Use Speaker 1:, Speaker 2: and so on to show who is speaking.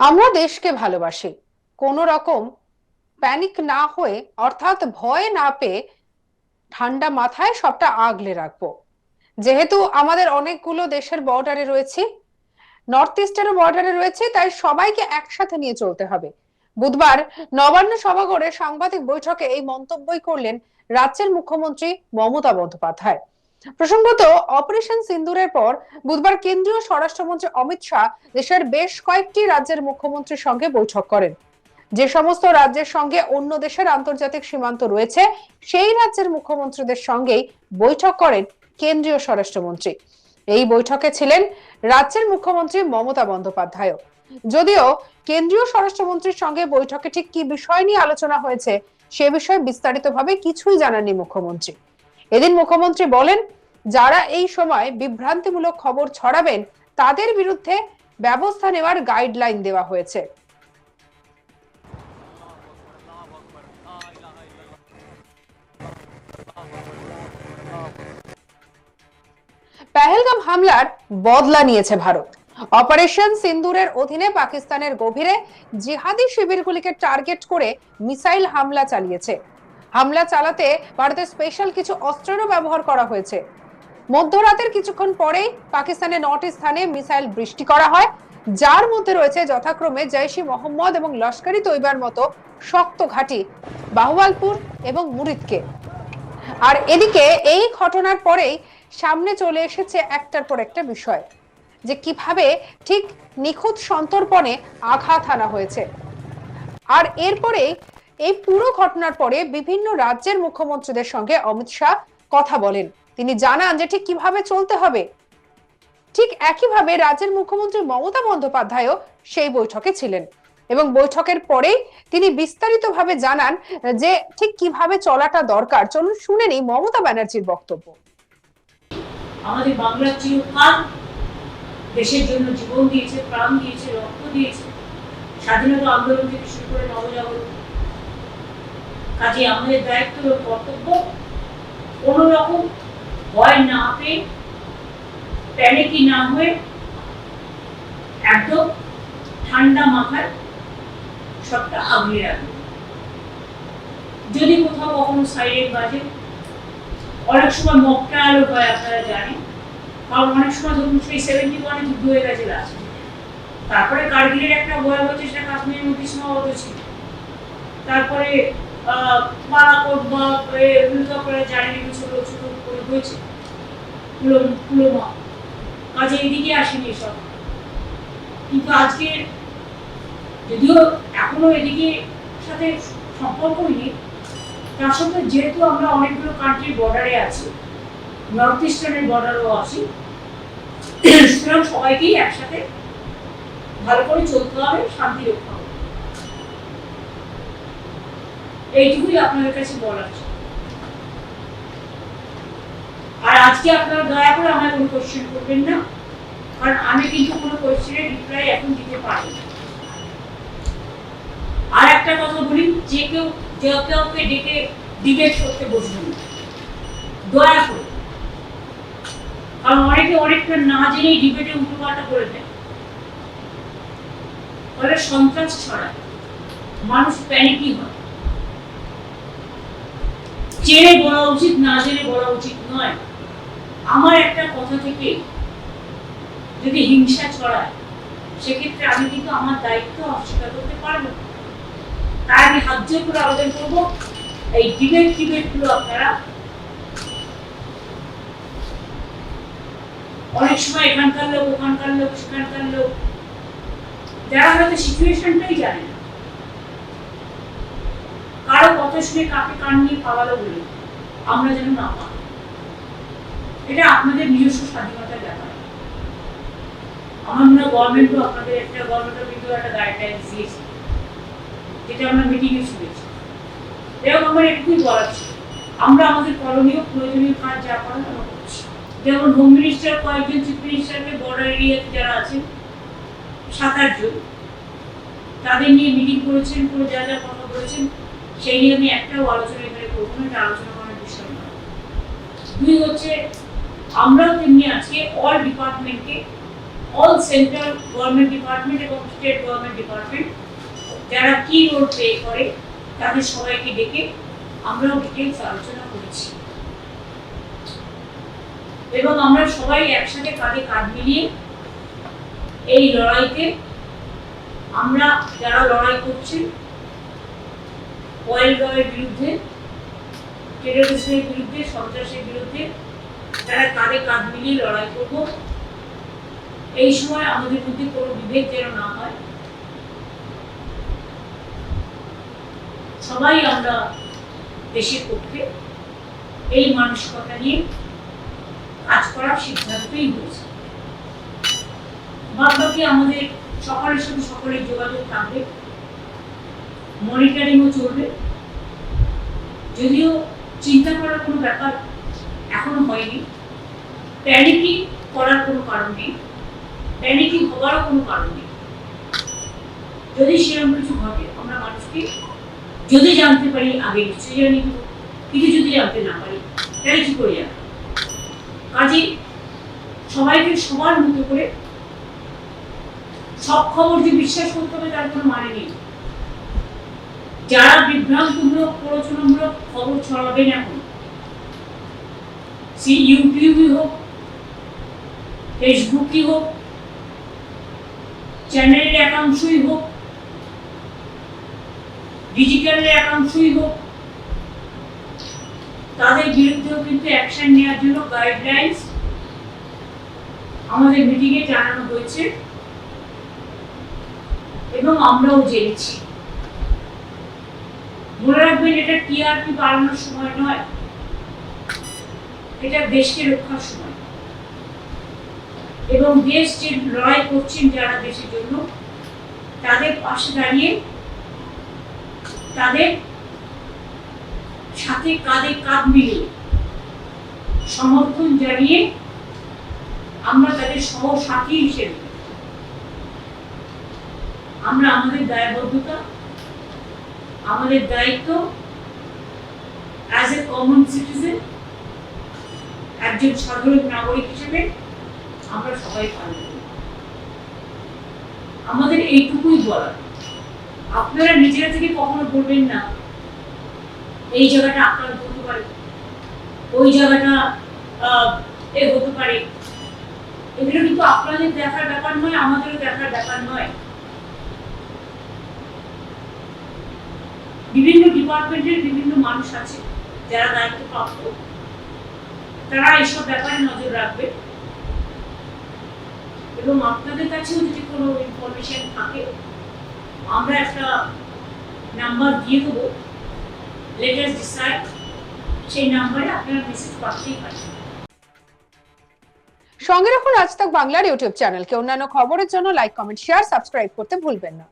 Speaker 1: আমরা দেশকে ভালোবাসি। কোনো রকম প্যানিক না হয়ে, অর্থাৎ ভয় না পেয়ে ঠান্ডা মাথায় সবটা আগলে রাখব। যেহেতু আমাদের অনেকগুলো দেশের বর্ডারে রয়েছে নর্থ ইস্টেরও বর্ডারে রয়েছে, তাই সবাইকে একসাথে নিয়ে চলতে হবে। বুধবার নবান্ন সভাগড়ে সাংবাদিক বৈঠকে এই মন্তব্যই করলেন রাজ্যের মুখ্যমন্ত্রী মমতা বন্দ্যোপাধ্যায়। প্রসঙ্গত, অপারেশন সিন্দুরের পর বুধবার কেন্দ্রীয় স্বরাষ্ট্রমন্ত্রী অমিত শাহ দেশের বেশ কয়েকটি রাজ্যের মুখ্যমন্ত্রীর সঙ্গে বৈঠক করেন। যে সমস্ত রাজ্যের সঙ্গে অন্য দেশের আন্তর্জাতিক সীমান্ত রয়েছে, সেই রাজ্যের মুখ্যমন্ত্রীদের সঙ্গেই বৈঠক করেন কেন্দ্রীয় স্বরাষ্ট্রমন্ত্রী। এই বৈঠকে ছিলেন রাজ্যের মুখ্যমন্ত্রী মমতা বন্দ্যোপাধ্যায় যদিও কেন্দ্রীয় স্বরাষ্ট্রমন্ত্রীর সঙ্গে বৈঠকে ঠিক কি বিষয় নিয়ে আলোচনা হয়েছে, সে বিষয়ে বিস্তারিতভাবে কিছুই জানাননি মুখ্যমন্ত্রী। এদিন মুখ্যমন্ত্রী বলেন, যারা এই সময় বিভ্রান্তিমূলক খবর ছড়াবেন, তাদের বিরুদ্ধে ব্যবস্থা নেওয়ার গাইডলাইন দেওয়া হয়েছে। পেহেলগাম হামলার বদলা নিয়েছে ভারত। অপারেশন সিন্দুরের অধীনে পাকিস্তানের গভীরে জিহাদি শিবিরগুলিকে টার্গেট করে মিসাইল হামলা চালিয়েছে। হামলা চালাতে ভারতের স্পেশাল কিছু অস্ত্রেরও ব্যবহার করা হয়েছে। মধ্যরাতের কিছুক্ষণ পরেই পাকিস্তানের নটি স্থানে মিসাইল বৃষ্টি করা হয়। যার মধ্যে রয়েছে যথাক্রমে জৈশি মোহাম্মদ এবং লস্করি তৈবার মতো শক্ত ঘাঁটি, বাহুয়ালপুর এবং মুরিদকে। আর এদিকে এই ঘটনার পরেই সামনে চলে এসেছে একটার পর একটা বিষয়, যে কীভাবে ঠিক নিখুঁত সন্তর্পণে আঘাত আনা হয়েছে। আর এরপরে এই পুরো ঘটনার পরে বিভিন্ন রাজ্যের মুখ্যমন্ত্রীদের সঙ্গে অমিত শাহ কথা বলেন। তিনি জানান যে ঠিক কীভাবে চলতে হবে? ঠিক একইভাবে রাজ্যের মুখ্যমন্ত্রী মমতা বন্দ্যোপাধ্যায়ও সেই বৈঠকে ছিলেন এবং বৈঠকের পরেই তিনি বিস্তারিতভাবে জানান যে ঠিক কীভাবে চলাটা দরকার। চলুন শুনে নিই মমতা ব্যানার্জির বক্তব্য।
Speaker 2: আমাদের বাংলার চিরকাল দেশের জন্য জীবন দিয়েছে, প্রাণ দিয়েছে, রক্ত দিয়েছে। স্বাধীনতা আন্দোলন থেকে শুরু করে নবজাগরণ কাজে আমাদের দায়িত্ব কর্তব্য। কোনো রকম ভয় না পেয়ে প্যানিকি না হয়ে একদম ঠান্ডা মাথায় সবটা আগলে রাখবে যদি কোথাও কখনো সাইডের বাজে, অনেক সময় মক ট্রায়ালও হয়, আপনারা জানেন। কারণ অনেক সময় ধরুন সেই সেভেন্টি ওয়ানে যুদ্ধ হয়ে গেছে লাস্ট তারপরে কার্গিলের একটা ভয়াবহ চেষ্টা কাশ্মীরের মধ্যে সীমাবদ্ধ ছিল। তারপরে আহ, বালাকোট বা দুর্গাপুরে জানি ছোট ছোট করে হয়েছে পুলো- পুলোমা কাজে এদিকে আসেনি সব কিন্তু আজকে যদিও এখনও এদিকে সাথে সম্পর্কই নেই তার সত্ত্বেও যেহেতু আমরা অনেকগুলো কান্ট্রির বর্ডারে আছি নর্থ ইস্টার্নের বর্ডারও আছি সুতরাং সবাইকেই একসাথে ভালো করে চলতে হবে শান্তি রক্ষা হবে। এইটুকুই আপনাদের কাছে বলার। আর আজকে আপনারা দয়া করে আমার কোনো কোশ্চেন করবেন না, কারণ আমি কিন্তু কোনো কোশ্চেনের রিপ্লাই এখন দিতে পারি আর একটা কথা বলি, যে কেউ, যে কাউকে ডেকে ডিবেট করতে বসবেন দয়া করে। কারণ অনেকে অনেকটা না জেনেই ডিবেটে উল্টোপাল্টা করে দেয়। ফলে সন্ত্রাস ছড়ায়। মানুষ প্যানিকি হয়। জেনে বলা উচিত, না জেনে বলা উচিত নয়। আমার একটা কথা থেকে যদি হিংসা ছড়ায়, সেক্ষেত্রে আমি কিন্তু আমার দায়িত্ব অস্বীকার করতে পারব তাই আমি হাত জোর করে আবেদন করব, এই ডিবেট টিবেটগুলো আপনারা অনেক সময় এখানকার লোক, ওখানকার লোক, সেখানকার লোক, যারা হয়তো সিচুয়েশনটাই জানে না। কারও কথা শুনে কাকে কান নিয়ে পাওয়ালো বলে আমরা যেন না পাই। এটা আপনাদের নিজস্ব স্বাধীনতার ব্যাপার। আমার মনে হয় গভর্নমেন্টও আপনাদের একটা গভর্নমেন্টের কিন্তু একটা গাইডলাইন দিয়েছে, যেটা আমরা মিটিংয়ে শুনেছি। এবং আমার এটুকুই বলার ছিল। আমরা আমাদের করণীয় প্রয়োজনীয় কাজ যা করার আমরা করছি। যেমন হোম মিনিস্টার কয়েকজন চিফ মিনিস্টারকে বর্ডার এরিয়াতে যারা আছেন, সাত আটজন, তাদের নিয়ে মিটিং করেছেন করে যা যা কথা বলেছেন সেই নিয়ে আমি একটাও আলোচনা এখানে করব না, এটা আলোচনা করার বিষয় নয় দুই হচ্ছে, আমরাও তেমনি আজকে অল ডিপার্টমেন্টকে অল সেন্ট্রাল গভর্নমেন্ট ডিপার্টমেন্ট এবং স্টেট গভর্নমেন্ট ডিপার্টমেন্ট যারা কি রোল প্লে করে, তাদের সবাইকে ডেকে আমরাও ডিটেলস আলোচনা করেছি। এবং আমরা সবাই একসাথে কাঁধে কাঁধ মিলিয়ে এই লড়াইতে, আমরা যারা লড়াই করছি অয়েল বিরুদ্ধে টেরোরিজমের বিরুদ্ধে, সন্ত্রাসের বিরুদ্ধে তারা কাঁধে কাঁধ মিলিয়ে লড়াই করব। এই সময় আমাদের মধ্যে কোনো বিভেদ যেন না হয়। সবাই আমরা দেশের পক্ষে এই মানসিকতা নিয়ে কাজ করার সিদ্ধান্তই হয়েছে। বাদ বাকি আমাদের সকলের সাথে সকলের যোগাযোগ থাকবে। মনিটরিংও চলবে। যদিও চিন্তা করার কোনো ব্যাপার এখনও হয়নি। প্যানিকিং করার কোনো কারণ নেই। প্যানিকিং হওয়ারও কোনো কারণ নেই। যদি সেরকম কিছু ঘটে, আমরা মানুষকে যদি জানতে পারি, আগে নিশ্চয়ই জানি কিছু যদি জানতে না পারি, তাহলে কি করে যাবে কাজে সবাইকে সবার মতো করে সব খবর যে বিশ্বাস করতে হবে, তার কোনো মানে নেই। যারা বিভ্রান্তমূলক, প্ররোচনামূলক খবর ছড়াবেন এখন, সে ইউটিউবই হোক, ফেসবুকই হোক, চ্যানেলের একাংশই হোক, ডিজিটালের একাংশই হোক, তাদের বিরুদ্ধেও কিন্তু অ্যাকশন নেওয়ার জন্য গাইডলাইন্স আমাদের মিটিংয়ে জানানো হয়েছে এবং আমরাও জেনেছি। মনে রাখবেন এটা টিআরপি বাড়ানোর সময় নয়। এটা দেশকে রক্ষার সময়। এবং দেশ যে লড়াই করছেন যারা দেশের জন্য, তাদের পাশে দাঁড়িয়ে, তাদের সাথে কাঁধে কাঁধ মিলিয়ে সমর্থন জানিয়ে আমরা তাদের সহসাথী হিসেবে, আমরা আমাদের দায়বদ্ধতা আমাদের দায়িত্ব অ্যাজ এ কমন সিটিজেন একজন সাধারণ নাগরিক হিসেবে আমরা সবাই পালন আমাদের এইটুকুই বলা আপনারা নিজেরা থেকে কখনো বলবেন না, এই জায়গাটা আপনার হতে পারে, ওই জায়গাটা এ হতে পারে। এগুলো কিন্তু আপনাদের দেখার ব্যাপার নয়, আমাদেরও দেখার ব্যাপার নয় বিভিন্ন ডিপার্টমেন্টের বিভিন্ন মানুষ আছে যারা দায়িত্বপ্রাপ্ত তারা এইসব ব্যাপারে নজর রাখবে। এবং আপনাদের কাছেও যদি কোনো ইনফরমেশন থাকে, আমরা একটা নাম্বার দিয়ে দেবো। লেটার ডিসাইড সেই নাম্বারে আপনারা মেসেজ পাঠাতেই পারেন
Speaker 1: সঙ্গে রাখুন আজ বাংলার ইউটিউব চ্যানেলকে। অন্যান্য খবরের জন্য লাইক কমেন্ট শেয়ার সাবস্ক্রাইব করতে ভুলবেন না।